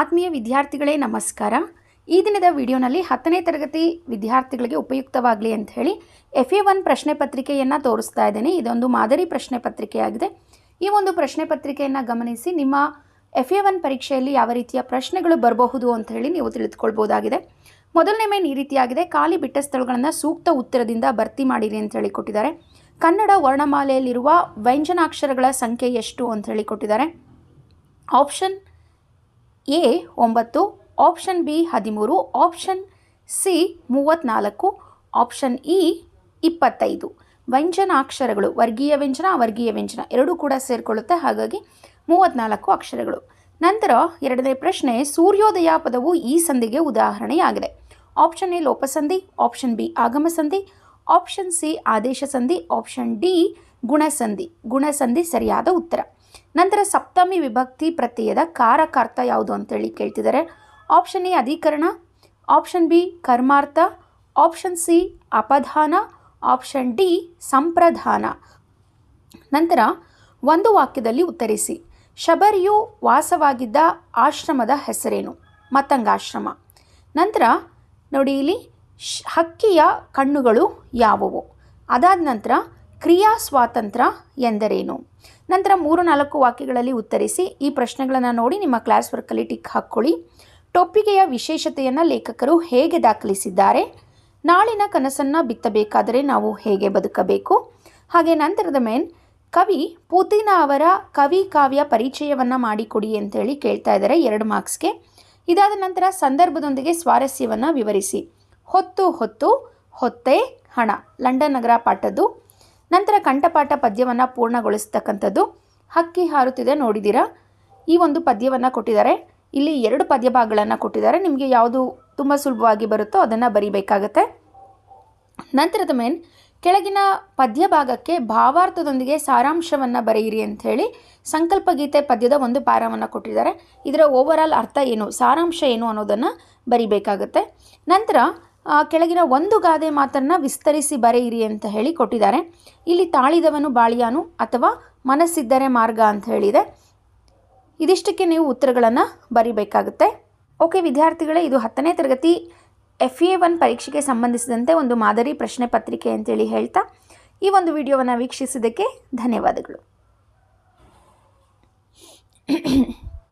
ಆತ್ಮೀಯ ವಿದ್ಯಾರ್ಥಿಗಳೇ, ನಮಸ್ಕಾರ. ಈ ದಿನದ ವಿಡಿಯೋನಲ್ಲಿ ಹತ್ತನೇ ತರಗತಿ ವಿದ್ಯಾರ್ಥಿಗಳಿಗೆ ಉಪಯುಕ್ತವಾಗಲಿ ಅಂತ ಹೇಳಿ ಎಫ್ ಎ ಒನ್ ಪ್ರಶ್ನೆ ಪತ್ರಿಕೆಯನ್ನು ತೋರಿಸ್ತಾ ಇದ್ದೇನೆ. ಇದೊಂದು ಮಾದರಿ ಪ್ರಶ್ನೆ ಪತ್ರಿಕೆಯಾಗಿದೆ. ಈ ಒಂದು ಪ್ರಶ್ನೆ ಪತ್ರಿಕೆಯನ್ನು ಗಮನಿಸಿ ನಿಮ್ಮ ಎಫ್ ಎ ಒನ್ ಪರೀಕ್ಷೆಯಲ್ಲಿ ಯಾವ ರೀತಿಯ ಪ್ರಶ್ನೆಗಳು ಬರಬಹುದು ಅಂತ ಹೇಳಿ ನೀವು ತಿಳಿದುಕೊಳ್ಬೋದಾಗಿದೆ. ಮೊದಲನೇ ಮೇನ್ ಈ ರೀತಿಯಾಗಿದೆ. ಖಾಲಿ ಬಿಟ್ಟ ಸ್ಥಳಗಳನ್ನು ಸೂಕ್ತ ಉತ್ತರದಿಂದ ಭರ್ತಿ ಮಾಡಿರಿ ಅಂತ ಹೇಳಿ ಕೊಟ್ಟಿದ್ದಾರೆ. ಕನ್ನಡ ವರ್ಣಮಾಲೆಯಲ್ಲಿರುವ ವ್ಯಂಜನಾಕ್ಷರಗಳ ಸಂಖ್ಯೆ ಎಷ್ಟು ಅಂತ ಹೇಳಿ ಕೊಟ್ಟಿದ್ದಾರೆ. ಆಪ್ಷನ್ ಎ ಒಂಬತ್ತು, ಆಪ್ಷನ್ ಬಿ ಹದಿಮೂರು, ಆಪ್ಷನ್ ಸಿ ಮೂವತ್ತ್ನಾಲ್ಕು ಆಪ್ಷನ್ ಇ ಇಪ್ಪತ್ತೈದು. ವ್ಯಂಜನಾಕ್ಷರಗಳು ವರ್ಗೀಯ ವ್ಯಂಜನ, ಅವರ್ಗೀಯ ವ್ಯಂಜನ, ಎರಡೂ ಕೂಡ ಸೇರಿಕೊಳ್ಳುತ್ತೆ. ಹಾಗಾಗಿ ಮೂವತ್ತ್ನಾಲ್ಕು ಅಕ್ಷರಗಳು. ನಂತರ ಎರಡನೇ ಪ್ರಶ್ನೆ, ಸೂರ್ಯೋದಯ ಪದವು ಈ ಸಂಧಿಗೆ ಉದಾಹರಣೆಯಾಗಿದೆ. ಆಪ್ಷನ್ ಎ ಲೋಪಸಂಧಿ, ಆಪ್ಷನ್ ಬಿ ಆಗಮ ಸಂಧಿ ಆಪ್ಷನ್ ಸಿ ಆದೇಶ ಸಂಧಿ ಆಪ್ಷನ್ ಡಿ ಗುಣಸಂಧಿ. ಗುಣಸಂಧಿ ಸರಿಯಾದ ಉತ್ತರ. ನಂತರ ಸಪ್ತಮಿ ವಿಭಕ್ತಿ ಪ್ರತ್ಯಯದ ಕಾರಕಾರ್ಥ ಯಾವುದು ಅಂತೇಳಿ ಕೇಳ್ತಿದ್ದಾರೆ. ಆಪ್ಷನ್ ಎ ಅಧಿಕರಣ ಆಪ್ಷನ್ ಬಿ ಕರ್ಮಾರ್ಥ ಆಪ್ಷನ್ ಸಿ ಅಪಧಾನ ಆಪ್ಷನ್ ಡಿ ಸಂಪ್ರಧಾನ. ನಂತರ ಒಂದು ವಾಕ್ಯದಲ್ಲಿ ಉತ್ತರಿಸಿ. ಶಬರಿಯು ವಾಸವಾಗಿದ್ದ ಆಶ್ರಮದ ಹೆಸರೇನು? ಮತ್ತಂಗಾಶ್ರಮ. ನಂತರ ನೋಡಿ ಇಲ್ಲಿ ಹಕ್ಕಿಯ ಕಣ್ಣುಗಳು ಯಾವುವು? ಅದಾದ ನಂತರ ಕ್ರಿಯಾ ಸ್ವಾತಂತ್ರ್ಯ ಎಂದರೇನು? ನಂತರ ಮೂರು ನಾಲ್ಕು ವಾಕ್ಯಗಳಲ್ಲಿ ಉತ್ತರಿಸಿ ಈ ಪ್ರಶ್ನೆಗಳನ್ನು ನೋಡಿ ನಿಮ್ಮ ಕ್ಲಾಸ್ ವರ್ಕಲ್ಲಿ ಟಿಕ್ ಹಾಕ್ಕೊಳ್ಳಿ. ಟೊಪ್ಪಿಗೆಯ ವಿಶೇಷತೆಯನ್ನು ಲೇಖಕರು ಹೇಗೆ ದಾಖಲಿಸಿದ್ದಾರೆ? ನಾಳಿನ ಕನಸನ್ನು ಬಿತ್ತಬೇಕಾದರೆ ನಾವು ಹೇಗೆ ಬದುಕಬೇಕು? ಹಾಗೆ ನಂತರದ ಮೇನ್, ಕವಿ ಪುತಿನ ಅವರ ಕವಿ ಕಾವ್ಯ ಪರಿಚಯವನ್ನು ಮಾಡಿಕೊಡಿ ಅಂತೇಳಿ ಕೇಳ್ತಾ ಇದ್ದಾರೆ ಎರಡು ಮಾರ್ಕ್ಸ್ಗೆ. ಇದಾದ ನಂತರ ಸಂದರ್ಭದೊಂದಿಗೆ ಸ್ವಾರಸ್ಯವನ್ನು ವಿವರಿಸಿ. ಹೊತ್ತು ಹೊತ್ತು, ಹೊತ್ತೆ ಹಣ. ಲಂಡನ್ ನಗರ ಪಾಠದ್ದು. ನಂತರ ಕಂಠಪಾಠ ಪದ್ಯವನ್ನು ಪೂರ್ಣಗೊಳಿಸ್ತಕ್ಕಂಥದ್ದು ಹಕ್ಕಿ ಹಾರುತ್ತಿದೆ ನೋಡಿದ್ದೀರಾ ಈ ಒಂದು ಪದ್ಯವನ್ನು ಕೊಟ್ಟಿದ್ದಾರೆ. ಇಲ್ಲಿ ಎರಡು ಪದ್ಯ ಭಾಗಗಳನ್ನು ಕೊಟ್ಟಿದ್ದಾರೆ. ನಿಮಗೆ ಯಾವುದು ತುಂಬ ಸುಲಭವಾಗಿ ಬರುತ್ತೋ ಅದನ್ನು ಬರೀಬೇಕಾಗತ್ತೆ. ನಂತರದ ಮೇನ್, ಕೆಳಗಿನ ಪದ್ಯ ಭಾಗಕ್ಕೆ ಭಾವಾರ್ಥದೊಂದಿಗೆ ಸಾರಾಂಶವನ್ನು ಬರೆಯಿರಿ ಅಂಥೇಳಿ ಸಂಕಲ್ಪ ಗೀತೆ ಪದ್ಯದ ಒಂದು ಪಾರವನ್ನು ಕೊಟ್ಟಿದ್ದಾರೆ. ಇದರ ಓವರಾಲ್ ಅರ್ಥ ಏನು, ಸಾರಾಂಶ ಏನು ಅನ್ನೋದನ್ನು ಬರಿಬೇಕಾಗತ್ತೆ. ನಂತರ ಕೆಳಗಿನ ಒಂದು ಗಾದೆ ಮಾತನ್ನು ವಿಸ್ತರಿಸಿ ಬರೆಯಿರಿ ಅಂತ ಹೇಳಿ ಕೊಟ್ಟಿದ್ದಾರೆ. ಇಲ್ಲಿ ತಾಳಿದವನು ಬಾಳಿಯಾನು ಅಥವಾ ಮನಸ್ಸಿದ್ದರೆ ಮಾರ್ಗ ಅಂತ ಹೇಳಿದೆ. ಇದಿಷ್ಟಕ್ಕೆ ನೀವು ಉತ್ತರಗಳನ್ನು ಬರಿಬೇಕಾಗುತ್ತೆ. ಓಕೆ ವಿದ್ಯಾರ್ಥಿಗಳೇ, ಇದು ಹತ್ತನೇ ತರಗತಿ ಎಫ್ ಎ ಒನ್ ಪರೀಕ್ಷೆಗೆ ಸಂಬಂಧಿಸಿದಂತೆ ಒಂದು ಮಾದರಿ ಪ್ರಶ್ನೆ ಪತ್ರಿಕೆ ಅಂತೇಳಿ ಹೇಳ್ತಾ, ಈ ಒಂದು ವಿಡಿಯೋವನ್ನು ವೀಕ್ಷಿಸಿದ್ದಕ್ಕೆ ಧನ್ಯವಾದಗಳು.